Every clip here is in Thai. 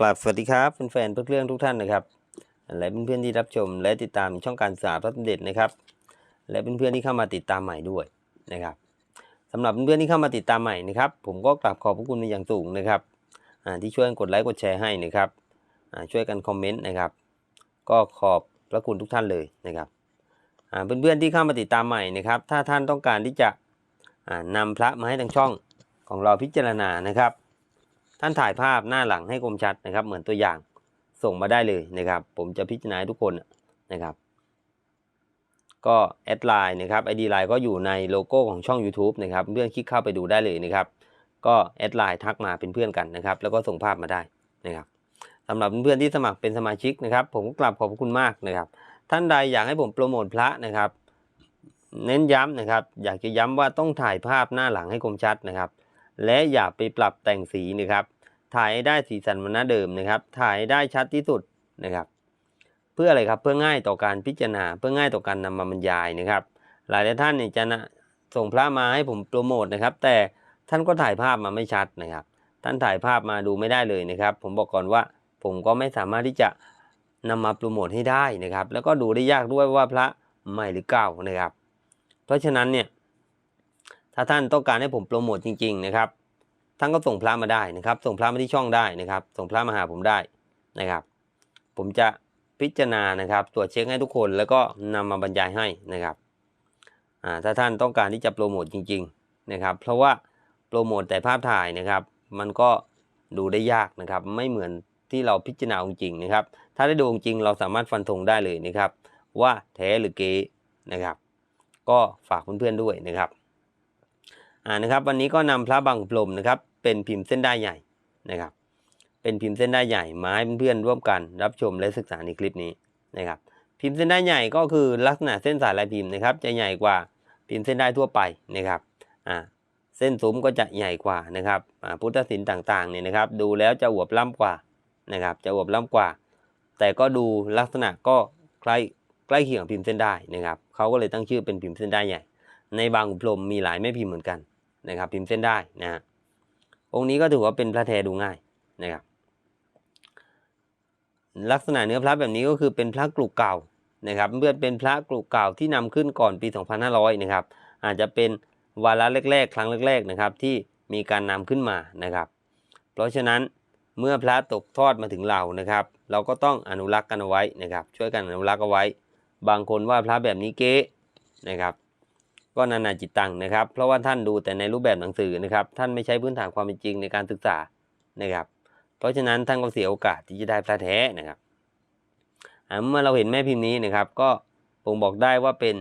กราบสวัสดีครับแฟนๆเพื่อนๆทุกท่านนะครับ และเพื่อนๆที่รับชม และติดตามช่องการศึกษาพระสมเด็จนะครับ และเพื่อนๆที่เข้ามาติดตามใหม่ด้วยนะครับสำหรับเพื่อนๆที่เข้ามาติดตามใหม่นะครับ ผมก็กราบขอบพระคุณเป็นอย่างสูงนะครับอ่าที่ช่วยกดไลค์กดแชร์ให้นะครับอ่าช่วยกันคอมเมนต์นะครับ ก็ขอบพระคุณทุกท่านเลยนะครับอ่าเพื่อนๆที่เข้ามาติดตามใหม่นะครับ ถ้าท่านต้องการที่จะอ่านำพระมาให้ทางช่องของเราพิจารณานะครับ ท่านถ่ายภาพหน้าหลังให้คมชัดนะครับ เหมือนตัวอย่างส่งมาได้เลยนะครับ ผมจะพิจารณาทุกคนนะครับ ก็แอดไลน์นะครับ ID ไลน์ก็อยู่ในโลโก้ของช่อง YouTube นะครับเพื่อนคลิกเข้าไปดูได้เลยนะครับ ก็แอดไลน์ทักมาเป็นเพื่อนกันนะครับ แล้วก็ส่งภาพมาได้นะครับสำหรับเพื่อนๆที่สมัครเป็นสมาชิกนะครับ ผมก็กลับขอบคุณมากนะครับ ท่านใดอยากให้ผมโปรโมทพระนะครับ เน้นย้ำนะครับ อยากจะย้ำว่าต้องถ่ายภาพหน้าหลังให้คมชัดนะครับ และอย่าไปปรับแต่งสีนะครับ ถ่ายให้ได้สีสันมันหน้าเดิมนะครับ ถ่ายให้ได้ชัดที่สุดนะครับ เพื่ออะไรครับ เพื่อง่ายต่อการพิจารณา เพื่อง่ายต่อการนำมาบรรยายนะครับ หลายท่านเนี่ยจะนะส่งพระมาให้ผมโปรโมทนะครับ แต่ท่านก็ถ่ายภาพมาไม่ชัดนะครับ ท่านถ่ายภาพมาดูไม่ได้เลยนะครับ ผมบอกก่อนว่าผมก็ไม่สามารถที่จะนำมาโปรโมทให้ได้นะครับ แล้วก็ดูได้ยากด้วยว่าพระใหม่หรือเก่านะครับ เพราะฉะนั้นเนี่ย ถ้าท่านต้องการให้ผมโปรโมทจริง ๆ นะครับท่านก็ส่งพระมาได้นะครับ ส่งพระมาที่ช่องได้นะครับ ส่งพระมาหาผมได้นะครับ ผมจะพิจารณานะครับ ตรวจเช็คให้ทุกคนแล้วก็นำมาบรรยายให้นะครับถ้าท่านต้องการที่จะโปรโมทจริง ๆนะครับ เพราะว่าโปรโมทแต่ภาพถ่ายนะครับ มันก็ดูได้ยากนะครับ ไม่เหมือนที่เราพิจารณาจริงๆนะครับ ถ้าได้ดูจริงเราสามารถฟันธงได้เลยนะครับ ว่าแท้หรือเก๊นะครับ ก็ฝากเพื่อนๆด้วยนะครับ อ่านะครับ วันนี้ก็นำพระบางพรมนะครับ เป็นพิมพ์เส้นได้ใหญ่นะครับ เป็นพิมพ์เส้นได้ใหญ่มาให้เพื่อนๆร่วมกันรับชมและศึกษาในคลิปนี้นะครับ พิมพ์เส้นได้ใหญ่ก็คือลักษณะเส้นสายลายพิมพ์นะครับ จะใหญ่กว่าพิมพ์เส้นได้ทั่วไปนะครับอ่าเส้นซุ้มก็จะใหญ่กว่านะครับพุทธศิลป์ต่างๆเนี่ยนะครับ ดูแล้วจะอวบล่ำกว่านะครับ จะอวบล่ำกว่า แต่ก็ดูลักษณะก็ใกล้ใกล้เคียงพิมพ์เส้นได้นะครับเขาก็เลยตั้งชื่อเป็นพิมพ์เส้นได้ใหญ่ ในบางขุนพรมมีหลายแม่พิมพ์เหมือนกัน นะครับพิมพ์เส้นได้นะฮะองค์นี้ก็ถือว่าเป็นพระแท้ดูง่ายนะครับ ลักษณะเนื้อพระแบบนี้ก็คือเป็นพระกลุกเก่านะครับเพื่อนเป็นพระกลุกเก่าที่นำขึ้นก่อนปี 2500 นะครับ อาจจะเป็นวาระแรก ๆ ครั้งแรก ๆ นะครับ ที่มีการนำขึ้นมานะครับ เพราะฉะนั้นเมื่อพระตกทอดมาถึงเรานะครับ เราก็ต้องอนุรักษ์กันเอาไว้นะครับ ช่วยกันอนุรักษ์เอาไว้ บางคนว่าพระแบบนี้เก๊นะครับ ก็นานาจิตตังนะครับ เพราะว่าท่านดูแต่ในรูปแบบหนังสือนะครับ ท่านไม่ใช้พื้นฐานความเป็นจริงในการศึกษานะครับ เพราะฉะนั้นท่านก็เสียโอกาสที่จะได้พระแท้นะครับเมื่อเราเห็นแม่พิมพ์นี้นะครับ ก็ผมบอกได้ว่าเป็น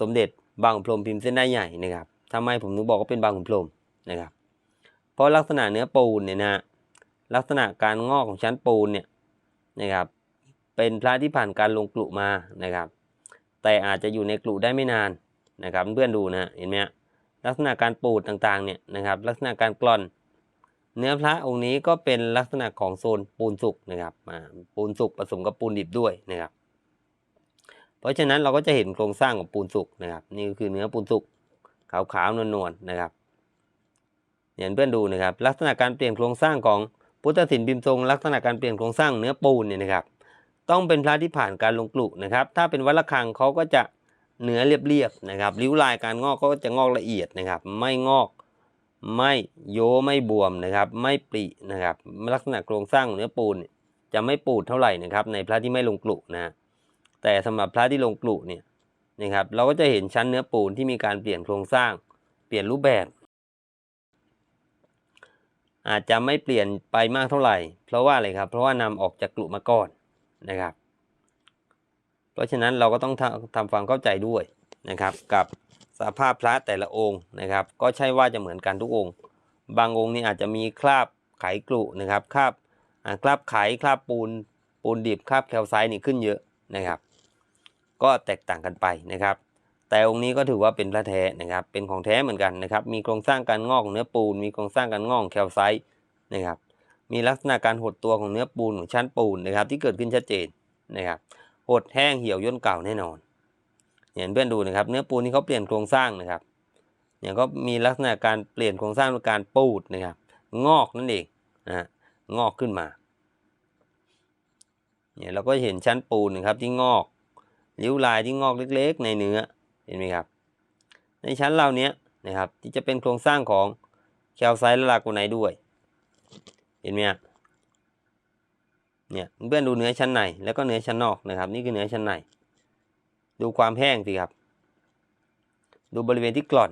สมเด็จบางขุนพรมพิมพ์เส้นได้ใหญ่นะครับทำไมผมถึงบอกว่าเป็นบางขุนพรมนะครับ เพราะลักษณะเนื้อปูนเนี่ยนะฮะลักษณะการงอกของชั้นปูนเนี่ยนะครับ เป็นพระที่ผ่านการลงกลุมานะครับ แต่อาจจะอยู่ในกลุได้ไม่นาน นะครับเพื่อนดูนะเห็นไหมลักษณะการปูดต่างๆเนี่ยนะครับ ลักษณะการกร่อน เนื้อพระองค์นี้ก็เป็นลักษณะของโซนปูนสุกนะครับปูนสุกผสมกับปูนดิบด้วยนะครับ เพราะฉะนั้นเราก็จะเห็นโครงสร้างของปูนสุกนะครับ นี่ก็คือเนื้อปูนสุกขาวๆนวลๆนะครับเห็นเพื่อนดูนะครับ ลักษณะการเปลี่ยนโครงสร้างของพุทธศิลป์พิมพ์ทรง ลักษณะการเปลี่ยนโครงสร้างเนื้อปูนเนี่ยนะครับ ต้องเป็นพระที่ผ่านการลงกลุนะครับ ถ้าเป็นวัดระฆังเขาก็จะ เนื้อเรียบๆนะครับริ้วรายการงอกก็จะงอกละเอียดนะครับ ไม่งอกไม่โยไม่บวมนะครับ ไม่ปรินะครับ ลักษณะโครงสร้างของเนื้อปูนจะไม่ปูดเท่าไหร่นะครับ ในพระที่ไม่ลงกลุนะ แต่สำหรับพระที่ลงกลุเนี่ยนะครับ เราก็จะเห็นชั้นเนื้อปูนที่มีการเปลี่ยนโครงสร้าง เปลี่ยนรูปแบบ อาจจะไม่เปลี่ยนไปมากเท่าไหร่ เพราะว่าอะไรครับ เพราะว่านำออกจากกลุมาก่อนนะครับ เพราะฉะนั้นเราก็ต้องทำความเข้าใจด้วยนะครับกับสภาพพระแต่ละองค์นะครับ ก็ใช่ว่าจะเหมือนกันทุกองค์ บางองค์นี่อาจจะมีคราบไขกรุนะครับคราบคราบไขคราบปูนปูนดิบคราบแคลไซต์นี่ขึ้นเยอะนะครับ ก็แตกต่างกันไปนะครับ แต่องค์นี้ก็ถือว่าเป็นพระแท้นะครับเป็นของแท้เหมือนกันนะครับ มีโครงสร้างการงอกของเนื้อปูน มีโครงสร้างการงอกของแคลไซต์นะครับ มีลักษณะการหดตัวของเนื้อปูนของชั้นปูนนะครับ ที่เกิดขึ้นชัดเจนนะครับ หดแห้งเหี่ยวย่นเก่าแน่นอนอย่างเพื่อนดูนะครับ เนื้อปูนที่เขาเปลี่ยนโครงสร้างนะครับเนี่ยก็มีลักษณะการเปลี่ยนโครงสร้างด้วยการปูดนะครับ งอกนั่นเองนะงอกขึ้นมาเนี่ยเราก็เห็นชั้นปูนนะครับที่งอกริ้วรายที่งอกเล็ก ๆ ในเนื้อเห็นไหมครับ ในชั้นเหล่านี้นะครับที่จะเป็นโครงสร้างของแคลไซต์และลาโกไนท์ด้วย เห็นไหมครับ เนี่ยเพื่อนดูเนื้อชั้นในแล้วก็เนื้อชั้นนอกนะครับ นี่คือเนื้อชั้นใน ดูความแห้งสิครับ ดูบริเวณที่กร่อน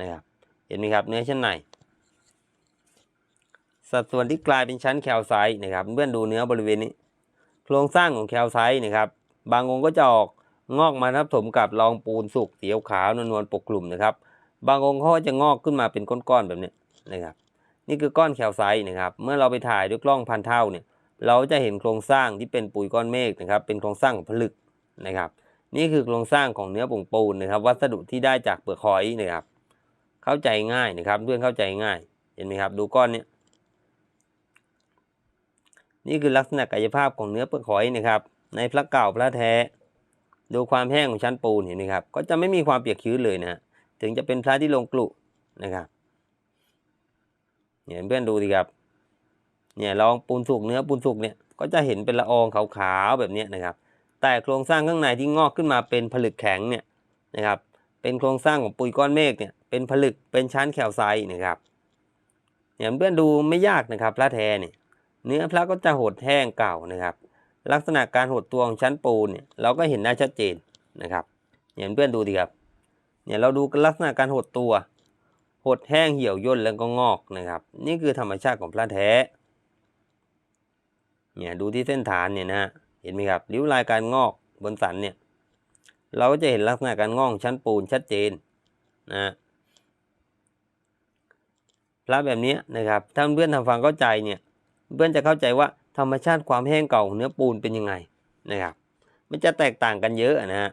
นะครับ เห็นไหมครับเนื้อชั้นใน สัดส่วนที่กลายเป็นชั้นแคลไซต์นะครับ เพื่อนดูเนื้อบริเวณนี้ โครงสร้างของแคลไซต์นะครับ บางองค์ก็จะออกงอกมาทับถมกับรองปูนสุกสีขาวนวลๆปกคลุมนะครับ บางองค์เขาจะงอกขึ้นมาเป็นก้อนๆแบบนี้นะครับ นี่คือก้อนแคลไซต์นะครับ เมื่อเราไปถ่ายด้วยกล้องพันเท่าเนี่ย เราจะเห็นโครงสร้างที่เป็นปุ๋ยก้อนเมฆนะครับ เป็นโครงสร้างของผลึกนะครับ นี่คือโครงสร้างของเนื้อผงปูนนะครับ วัสดุที่ได้จากเปลือกหอยนะครับ เข้าใจง่ายนะครับเพื่อนเข้าใจง่าย เห็นไหมครับ ดูก้อนเนี้ยนี่คือลักษณะกายภาพของเนื้อเปลือกหอยนะครับ ในพระเก่าพระแท้ ดูความแห้งของชั้นปูนเห็นไหมครับ ก็จะไม่มีความเปียกชื้นเลยนะถึงจะเป็นพระที่ลงกลุนะครับเนี่ยเพื่อนดูสิครับ เนี่ยลองปูนสุกเนื้อปูนสุกเนี่ยก็จะเห็นเป็นละอองขาวๆแบบนี้นะครับ แต่โครงสร้างข้างในที่งอกขึ้นมาเป็นผลึกแข็งเนี่ยนะครับ เป็นโครงสร้างของปุ๋ยก้อนเมฆเนี่ยเป็นผลึกเป็นชั้นแคลไซต์นะครับเนี่ยเพื่อนดูไม่ยากนะครับพระแท้เนี่ยเนื้อพระก็จะหดแห้งเก่านะครับ ลักษณะการหดตัวของชั้นปูนเนี่ยเราก็เห็นได้ชัดเจนนะครับเนี่ยเพื่อนดูดีครับเนี่ยเราดูลักษณะการหดตัว หดแห้งเหี่ยวย่นแล้วก็งอกนะครับ นี่คือธรรมชาติของพระแท้ เนี่ยดูที่เส้นฐานเนี่ยนะฮะเห็นไหมครับริ้วรายการงอกบนสันเนี่ยเราก็จะเห็นลักษณะการงอกชั้นปูนชัดเจนนะพระแบบนี้นะครับถ้าเพื่อนทำฟังเข้าใจเนี่ยเพื่อนจะเข้าใจว่าธรรมชาติความแห้งเก่าของเนื้อปูนเป็นยังไงนะครับ มันจะแตกต่างกันเยอะนะฮะ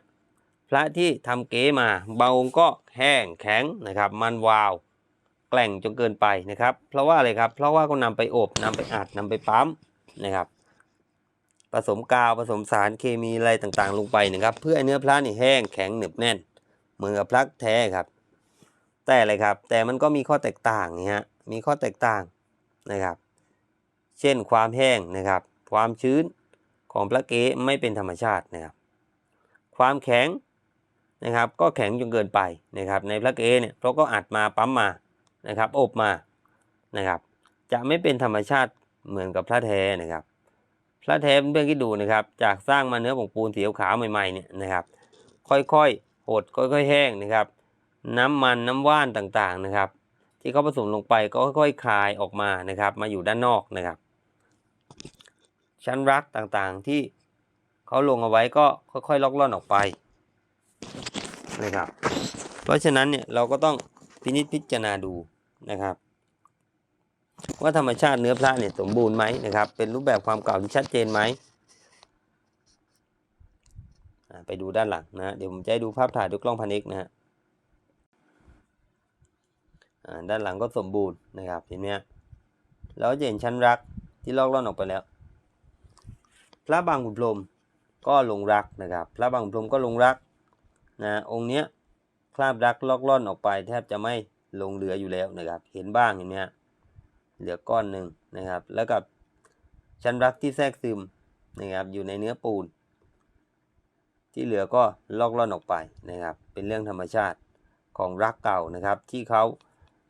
พระที่ทำเก๋มาบางองค์ก็แห้งแข็งนะครับ มันวาว แกล่งจนเกินไปนะครับ เพราะว่าอะไรครับ เพราะว่าก็นำไปอบนำไปอัดนำไปปั๊ม นะครับ ผสมกาวผสมสารเคมีอะไรต่างๆ ลงไปนะครับ เพื่อให้เนื้อพระนี่แห้งแข็งหนึบแน่น เหมือนกับพระแท้ครับ แต่อะไรครับ แต่มันก็มีข้อแตกต่างนี่ฮะมีข้อแตกต่างนะครับ เช่นความแห้งนะครับ ความชื้นของพระเก๊ไม่เป็นธรรมชาตินะครับ ความแข็งนะครับ ก็แข็งจนเกินไปนะครับ ในพระเก๊เนี่ยเพราะก็อัดมาปั๊มมานะครับ อบมานะครับ จะไม่เป็นธรรมชาติ เหมือนกับพระแท้นะครับ พระแท้เพื่อนคิดดูนะครับ จากสร้างมาเนื้อผงปูนสีขาวใหม่ๆเนี่ยนะครับ ค่อยๆหดค่อยๆแห้งนะครับ น้ำมันน้ำว่านต่างๆนะครับ ที่เขาผสมลงไปก็ค่อยๆคลายออกมานะครับ มาอยู่ด้านนอกนะครับ ชั้นรักต่างๆที่เขาลงเอาไว้ก็ค่อยๆลอกล่อนออกไปนะครับ เพราะฉะนั้นเนี่ยเราก็ต้องพินิจพิจารณาดูนะครับ ว่าธรรมชาติเนื้อพระเนี่ยสมบูรณ์ไหมนะครับ เป็นรูปแบบความเก่าที่ชัดเจนไหมไปดูด้านหลังนะเดี๋ยวผมจะให้ดูภาพถ่ายด้วยกล้องพันเอกนะฮะด้านหลังก็สมบูรณ์นะครับเห็นไหมฮะเราจะเห็นชั้นรักที่ลอกล่อนออกไปแล้ว พระบางขุนพรมก็ลงรักนะครับ พระบางขุนพรมก็ลงรักนะองค์เนี้ยคราบรักลอกล่อนออกไป แทบจะไม่ลงเหลืออยู่แล้วนะครับ เห็นบ้างเห็นไหมฮะ เหลือก้อนหนึ่งนะครับ แล้วกับชั้นรักที่แทรกซึมนะครับ อยู่ในเนื้อปูน ที่เหลือก็ลอกล่อนออกไปนะครับ เป็นเรื่องธรรมชาติของรักเก่านะครับ ที่เขา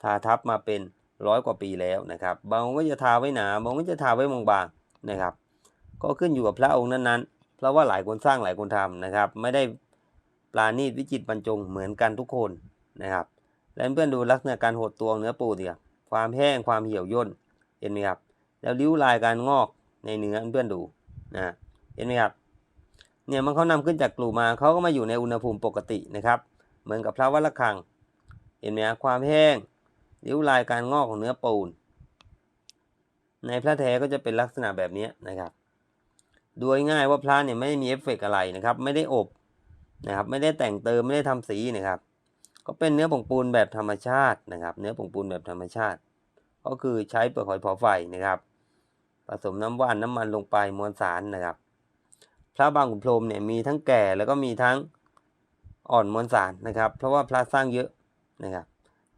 ทาทับมาเป็นร้อยกว่าปีแล้วนะครับ บางองค์ก็จะทาไว้หนาบางองค์ก็จะทาไว้บางๆนะครับ ก็ขึ้นอยู่กับพระองค์นั้นๆ เพราะว่าหลายคนสร้างหลายคนทำนะครับ ไม่ได้ปราณีตวิจิตบรรจงเหมือนกันทุกคนนะครับ และเพื่อนดูลักษณะการหดตัวของเนื้อปูนดีครับ ความแห้งความเหี่ยวย่นเห็นไหมครับ แล้วริ้วรายการงอกในเนื้อเพื่อนดูนะเห็นไหมครับเนี่ยมันเขานำขึ้นจากกลุ่มมาเขาก็มาอยู่ในอุณหภูมิปกตินะครับ เหมือนกับพระวัดระฆัง เห็นไหมครับความแห้งริ้วรายการงอกของเนื้อปูน ในพระแท้ก็จะเป็นลักษณะแบบนี้นะครับดูง่ายว่าพระเนี่ยไม่มีเอฟเฟกต์อะไรนะครับ ไม่ได้อบนะครับ ไม่ได้แต่งเติมไม่ได้ทำสีนะครับ ก็เป็นเนื้อผงปูนแบบธรรมชาตินะครับ เนื้อผงปูนแบบธรรมชาติ ก็คือใช้เปลือกหอยเผาไฟนะครับ ผสมน้ำว่านน้ำมันลงไปมวลสารนะครับ พระบางขุนพรมเนี่ยมีทั้งแก่แล้วก็มีทั้งอ่อนมวลสารนะครับ เพราะว่าพระสร้างเยอะนะครับ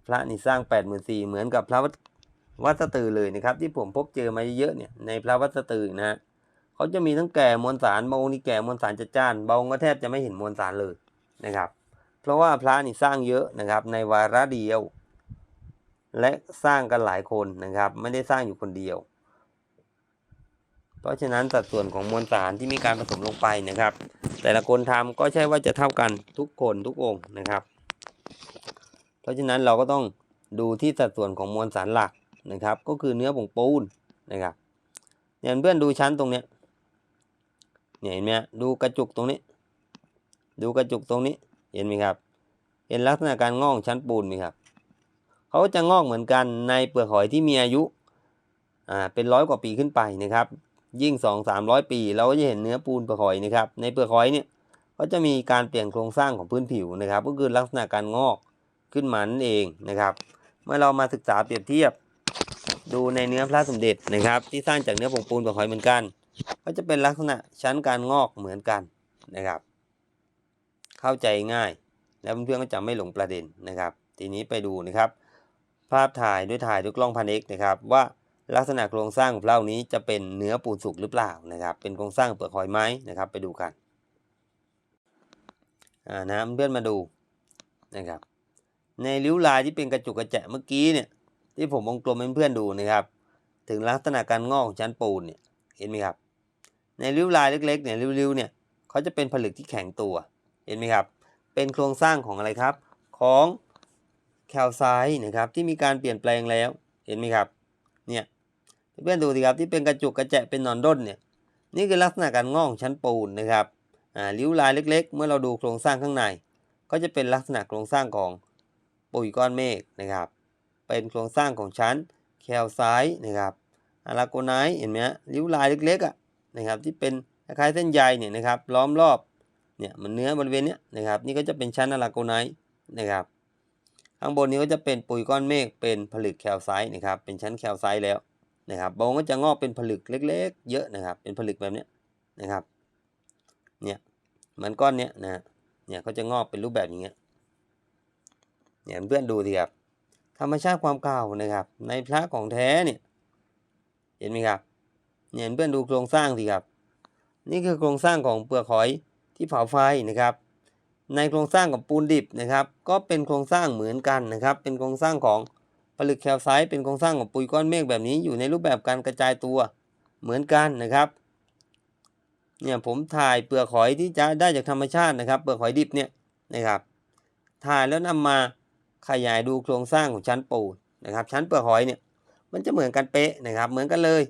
พระนี่สร้าง8ปดหมื่นสี่เหมือนกับพระวัดวัดสตือเลยนะครับ ที่ผมพบเจอมาเยอะๆเนี่ยในพระวัดสตือนะฮะเขาจะมีทั้งแก่มวลสารบางองค์นี่แก่มวลสารจัดจ้านบางองค์ก็แทบจะไม่เห็นมวลสารเลยนะครับ เพราะว่าพระนี่สร้างเยอะนะครับ ในวาระเดียว และสร้างกันหลายคนนะครับ ไม่ได้สร้างอยู่คนเดียว เพราะฉะนั้นสัดส่วนของมวลสารที่มีการผสมลงไปนะครับ แต่ละคนทำก็ใช่ว่าจะเท่ากันทุกคนทุกองค์นะครับ เพราะฉะนั้นเราก็ต้องดูที่สัดส่วนของมวลสารหลักนะครับ ก็คือเนื้อผงปูนนะครับเนี่ยเพื่อนดูชั้นตรงเนี้ยเนี่ยเห็นไหมดูกระจุกตรงนี้ ดูกระจุกตรงนี้ เห็นไหมครับ เห็นลักษณะการงอกชั้นปูนไหมครับเขาจะงอกเหมือนกันในเปลือกหอยที่มีอายุอ่าเป็นร้อยกว่าปีขึ้นไปนะครับ ยิ่งสองสามร้อยปี เราก็จะเห็นเนื้อปูนเปลือกหอยนะครับ ในเปลือกหอยเนี่ยก็จะมีการเปลี่ยนโครงสร้างของพื้นผิวนะครับ ก็คือลักษณะการงอกขึ้นมานั่นเองนะครับ เมื่อเรามาศึกษาเปรียบเทียบ ดูในเนื้อพระสมเด็จนะครับ ที่สร้างจากเนื้อผงปูนเปลือกหอยเหมือนกัน ก็จะเป็นลักษณะชั้นการงอกเหมือนกันนะครับ เข้าใจง่าย แล้วเพื่อนๆก็จะไม่หลงประเด็นนะครับ ทีนี้ไปดูนะครับ ภาพถ่ายด้วยถ่ายด้วยกล้องพันเอกนะครับ ว่าลักษณะโครงสร้างของเหล่านี้จะเป็นเนื้อปูนสุกหรือเปล่านะครับ เป็นโครงสร้างเปลือกหอยไหมนะครับ ไปดูกันอ่านะเพื่อนมาดูนะครับ ในริ้วลายที่เป็นกระจุกกระแจะเมื่อกี้เนี่ย ที่ผมวงกลมให้เพื่อนๆดูนะครับ ถึงลักษณะการงอกของชั้นปูนเนี่ยเห็นไหมครับ ในริ้วลายเล็กๆเนี่ยริ้วๆเนี่ยเขาจะเป็นผลึกที่แข็งตัว เห็นไหมครับ เป็นโครงสร้างของอะไรครับ ของแคลไซต์นะครับที่มีการเปลี่ยนแปลงแล้ว เห็นไหมครับ เนี่ยเพื่อนดูสิครับที่เป็นกระจุกกระแจะเป็นนอนด้นเนี่ย นี่คือลักษณะการงอกของชั้นปูนนะครับ อ่าริ้วลายเล็ก ๆ เมื่อเราดูโครงสร้างข้างใน ก็จะเป็นลักษณะโครงสร้างของปุ๋ยก้อนเมฆนะครับ เป็นโครงสร้างของชั้นแคลไซต์นะครับอะลาโกไนท์เห็นไหมฮะริ้วลายเล็กๆอะนะครับที่เป็นคล้ายเส้นใยเนี่ยนะครับล้อมรอบ เนี่ยมันเนื้อบริเวณเนี้ยนะครับนี่ก็จะเป็นชั้นอะลาโกไนท์นะครับ ข้างบนนี้ก็จะเป็นปุ๋ยก้อนเมฆเป็นผลึกแคลไซต์นะครับเป็นชั้นแคลไซต์แล้วนะครับบางก็จะงอกเป็นผลึกเล็ก ๆ เยอะนะครับ เป็นผลึกแบบเนี้ยนะครับเนี่ยเหมือนก้อนเนี้ยนะเนี่ยเขาจะงอกเป็นรูปแบบอย่างเงี้ยเนี่ยเพื่อนดูสิครับธรรมชาติความเก่านะครับ ในพระของแท้เนี่ยเห็นไหมครับเนี่ยเพื่อนดูโครงสร้างสิครับ นี่คือโครงสร้างของเปลือกหอย ที่เผาไฟนะครับ ในโครงสร้างของปูนดิบนะครับ ก็เป็นโครงสร้างเหมือนกันนะครับ เป็นโครงสร้างของผลึกแคลไซต์เป็นโครงสร้างของปุ๋ยก้อนเมฆแบบนี้อยู่ในรูปแบบการกระจายตัวเหมือนกันนะครับเนี่ยผมถ่ายเปลือกหอยที่จะได้จากธรรมชาตินะครับ เปลือกหอยดิบเนี่ยนะครับ ถ่ายแล้วนำมาขยายดูโครงสร้างของชั้นปูนนะครับ ชั้นเปลือกหอยเนี่ยมันจะเหมือนกันเป๊ะนะครับ เหมือนกันเลย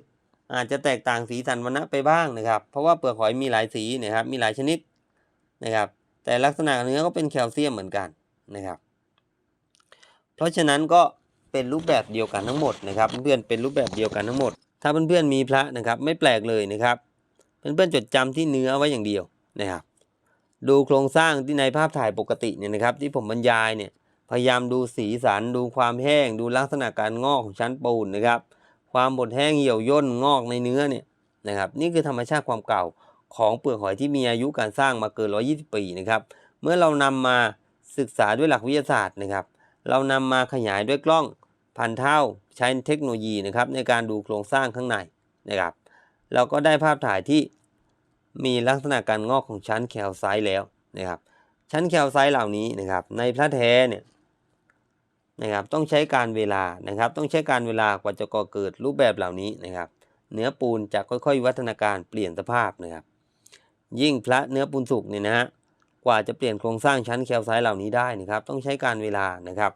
อาจจะแตกต่างสีสันวรรณะไปบ้างนะครับ เพราะว่าเปลือกหอยมีหลายสีนะครับ มีหลายชนิด นะครับ แต่ลักษณะเนื้อก็เป็นแคลเซียมเหมือนกันนะครับ เพราะฉะนั้นก็เป็นรูปแบบเดียวกันทั้งหมดนะครับ เพื่อนๆเป็นรูปแบบเดียวกันทั้งหมด ถ้าเพื่อนๆมีพระนะครับ ไม่แปลกเลยนะครับ เพื่อนๆจดจำที่เนื้อไว้อย่างเดียวนะครับ ดูโครงสร้างที่ในภาพถ่ายปกติเนี่ยนะครับ ที่ผมบรรยายเนี่ยพยายามดูสีสันดูความแห้ง ดูลักษณะการงอกของชั้นปูนนะครับ ความบดแห้งเหี่ยวย่นงอกในเนื้อเนี่ยนะครับ นี่คือธรรมชาติความเก่า ของเปลือกหอยที่มีอายุการสร้างมาเกิน 120 ปีนะครับ เมื่อเรานำมาศึกษาด้วยหลักวิทยาศาสตร์นะครับ เรานำมาขยายด้วยกล้องพันเท่าใช้เทคโนโลยีนะครับในการดูโครงสร้างข้างในนะครับ เราก็ได้ภาพถ่ายที่มีลักษณะการงอกของชั้นแคลไซต์แล้วนะครับ ชั้นแคลไซต์เหล่านี้นะครับในพระแท้เนี่ยนะครับต้องใช้การเวลานะครับ ต้องใช้การเวลากว่าจะก่อเกิดรูปแบบเหล่านี้นะครับ เนื้อปูนจะค่อยๆ วัฒนาการเปลี่ยนสภาพนะครับ ยิ่งพระเนื้อปูนสุกเนี่ยนะฮะกว่าจะเปลี่ยนโครงสร้างชั้นแคลไซต์เหล่านี้ได้นะครับ ต้องใช้การเวลานะครับ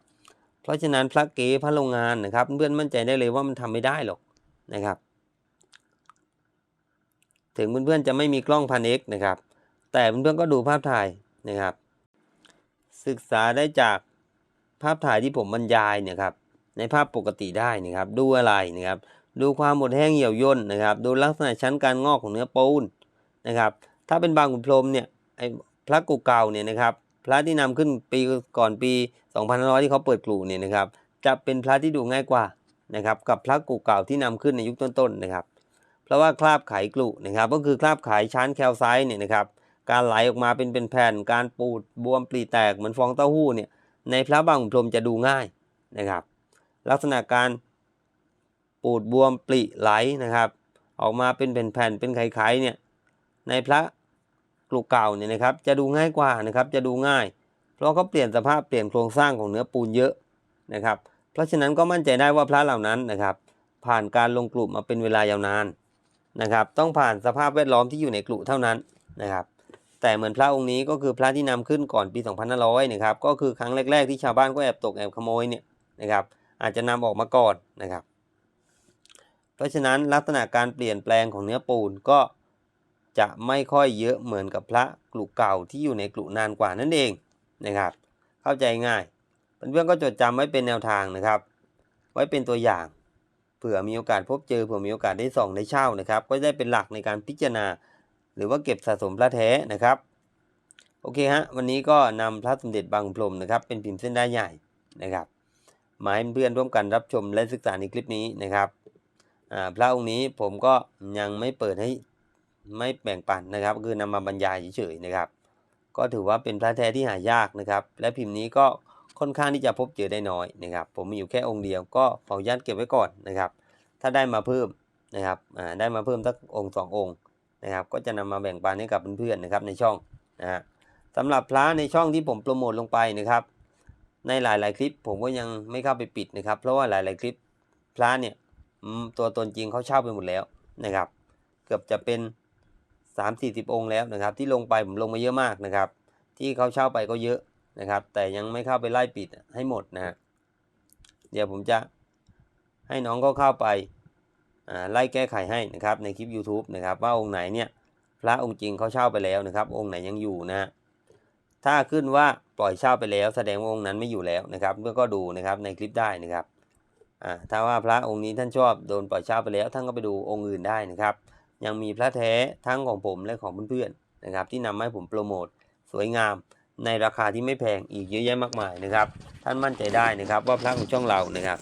เพราะฉะนั้นพระเก๋พระโรงงานนะครับ เพื่อนมั่นใจได้เลยว่ามันทำไม่ได้หรอกนะครับ ถึงเพื่อนๆจะไม่มีกล้องพันเอกนะครับ แต่เพื่อนๆก็ดูภาพถ่ายนะครับ ศึกษาได้จากภาพถ่ายที่ผมบรรยายเนี่ยครับในภาพปกติได้นะครับ ดูอะไรนะครับ ดูความหมดแห้งเหี่ยวย่นนะครับ ดูลักษณะชั้นการงอกของเนื้อปูนนะครับ ถ้าเป็นบางขุนพรหมเนี่ยไอ้พระกูเก่าเนี่ยนะครับ พระที่นำขึ้นปีก่อนปี2500ที่เขาเปิดกลุ่เนี่ยนะครับ จะเป็นพระที่ดูง่ายกว่านะครับกับพระกูเก่าที่นำขึ้นในยุคต้นๆนะครับ เพราะว่าคราบไขกลุนะครับ ก็คือคราบไขชั้นแคลไซต์เนี่ยนะครับ การไหลออกมาเป็นเป็นแผ่น การปูดบวมปลีแตกเหมือนฟองเต้าหู้เนี่ย ในพระบางขุนพรหมจะดูง่ายนะครับ ลักษณะการปูดบวมปริไหลนะครับ ออกมาเป็นแผ่นๆเป็นไข่ๆเนี่ยในพระ กลุเก่าเนี่ยนะครับจะดูง่ายกว่านะครับจะดูง่าย เพราะเขาเปลี่ยนสภาพเปลี่ยนโครงสร้างของเนื้อปูนเยอะนะครับ เพราะฉะนั้นก็มั่นใจได้ว่าพระเหล่านั้นนะครับ ผ่านการลงกลุ่มมาเป็นเวลายาวนานนะครับ ต้องผ่านสภาพแวดล้อมที่อยู่ในกลุ่เท่านั้นนะครับ แต่เหมือนพระองค์นี้ก็คือพระที่นำขึ้นก่อนปี2500นะครับก็คือครั้งแรก ๆ ที่ชาวบ้านก็แอบตกแอบขโมยเนี่ยนะครับ อาจจะนำออกมาก่อนนะครับ เพราะฉะนั้นลักษณะการเปลี่ยนแปลงของเนื้อปูนก็ จะไม่ค่อยเยอะเหมือนกับพระกลุ่เก่าที่อยู่ในกลุ่นานกว่านั่นเองนะครับ เข้าใจง่ายเพื่อนๆก็จดจำไว้เป็นแนวทางนะครับ ไว้เป็นตัวอย่างเผื่อมีโอกาสพบเจอเผื่อมีโอกาสได้ส่องได้เช่านะครับ ก็ได้เป็นหลักในการพิจารณา หรือว่าเก็บสะสมพระแท้นะครับโอเคฮะวันนี้ก็นำพระสมเด็จบางพรมนะครับ เป็นพิมพ์เส้นได้ใหญ่นะครับมาให้เพื่อนๆร่วมกันรับชมและศึกษาในคลิปนี้นะครับพระองค์นี้ผมก็ยังไม่เปิดให้ ไม่แบ่งปันนะครับ คือนำมาบรรยายเฉยๆนะครับ ก็ถือว่าเป็นพระแท้ที่หายากนะครับ และพิมพ์นี้ก็ค่อนข้างที่จะพบเจอได้น้อยนะครับ ผมมีอยู่แค่องค์เดียวก็ขออนุญาตเก็บไว้ก่อนนะครับ ถ้าได้มาเพิ่มนะครับอ่าได้มาเพิ่มสักองค์สององค์นะครับ ก็จะนำมาแบ่งปันให้กับเพื่อนๆนะครับในช่องนะฮะสำหรับพระในช่องที่ผมโปรโมทลงไปนะครับ ในหลายๆคลิปผมก็ยังไม่เข้าไปปิดนะครับ เพราะว่าหลายๆคลิปพระเนี่ยตัวตนจริงเขาเช่าไปหมดแล้วนะครับ เกือบจะเป็น 3 4 0 องค์แล้วนะครับ ที่ลงไปผมลงมาเยอะมากนะครับ ที่เขาเช่าไปก็เยอะนะครับ แต่ยังไม่เข้าไปไล่ปิดให้หมดนะฮะเดี๋ยวผมจะให้น้องก็เข้าไปไล่แก้ไขให้นะครับ ในคลิป YouTube นะครับ ว่าองค์ไหนเนี่ยพระองค์จริงเขาเช่าไปแล้วนะครับ องค์ไหนยังอยู่นะฮะถ้าขึ้นว่าปล่อยเช่าไปแล้วแสดงว่าองค์นั้นไม่อยู่แล้วนะครับเพื่อก็ดูนะครับในคลิปได้นะครับถ้าว่าพระองค์นี้ท่านชอบโดนปล่อยเช่าไปแล้วท่านก็ไปดูองค์อื่นได้นะครับ ยังมีพระแท้ทั้งของผมและของเพื่อนๆนะครับ ที่นำมาให้ผมโปรโมทสวยงามในราคาที่ไม่แพงอีกเยอะแยะมากมายนะครับ ท่านมั่นใจได้นะครับ ว่าพระของช่องเรานะครับ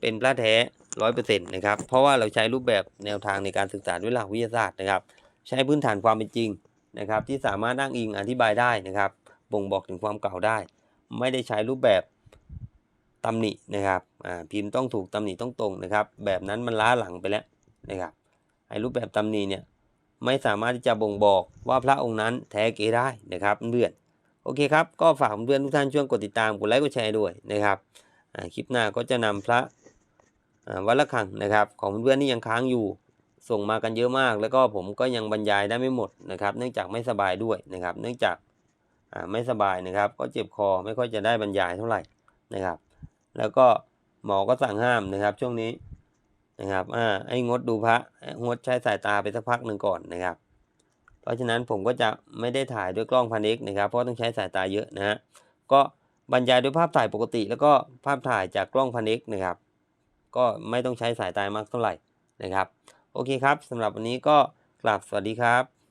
เป็นพระแท้ร้อยเปอร์เซ็นต์นะครับ เพราะว่าเราใช้รูปแบบแนวทางในการศึกษาด้วยหลักวิทยาศาสตร์นะครับ ใช้พื้นฐานความเป็นจริงนะครับ ที่สามารถอ้างอิงอธิบายได้นะครับ บ่งบอกถึงความเก่าได้ ไม่ได้ใช้รูปแบบตำหนินะครับพิมพ์ต้องถูกตำหนิต้องตรงนะครับ แบบนั้นมันล้าหลังไปแล้วนะครับ รูปแบบตำหนิเนี่ยไม่สามารถที่จะบ่งบอกว่าพระองค์นั้นแท้เก๋ได้นะครับเพื่อนโอเคครับ ก็ฝากเพื่อนทุกท่านช่วยกดติดตามกดไลค์กดแชร์ด้วยนะครับคลิปหน้าก็จะนำพระวัดละคังนะครับ ของเพื่อนๆที่ยังค้างอยู่ส่งมากันเยอะมาก แล้วก็ผมก็ยังบรรยายได้ไม่หมดนะครับ เนื่องจากไม่สบายด้วยนะครับ เนื่องจากไม่สบายนะครับ ก็เจ็บคอไม่ค่อยจะได้บรรยายเท่าไหร่นะครับ แล้วก็หมอก็สั่งห้ามนะครับ ช่วงนี้ นะครับอ่าให้งดดูพระงดใช้สายตาไปสักพักหนึ่งก่อนนะครับ เพราะฉะนั้นผมก็จะไม่ได้ถ่ายด้วยกล้องพันเอกนะครับ เพราะต้องใช้สายตาเยอะนะฮะก็บรรยายด้วยภาพถ่ายปกติ แล้วก็ภาพถ่ายจากกล้องพันเอกนะครับ ก็ไม่ต้องใช้สายตามากเท่าไหร่นะครับ โอเคครับสำหรับวันนี้ก็กราบสวัสดีครับ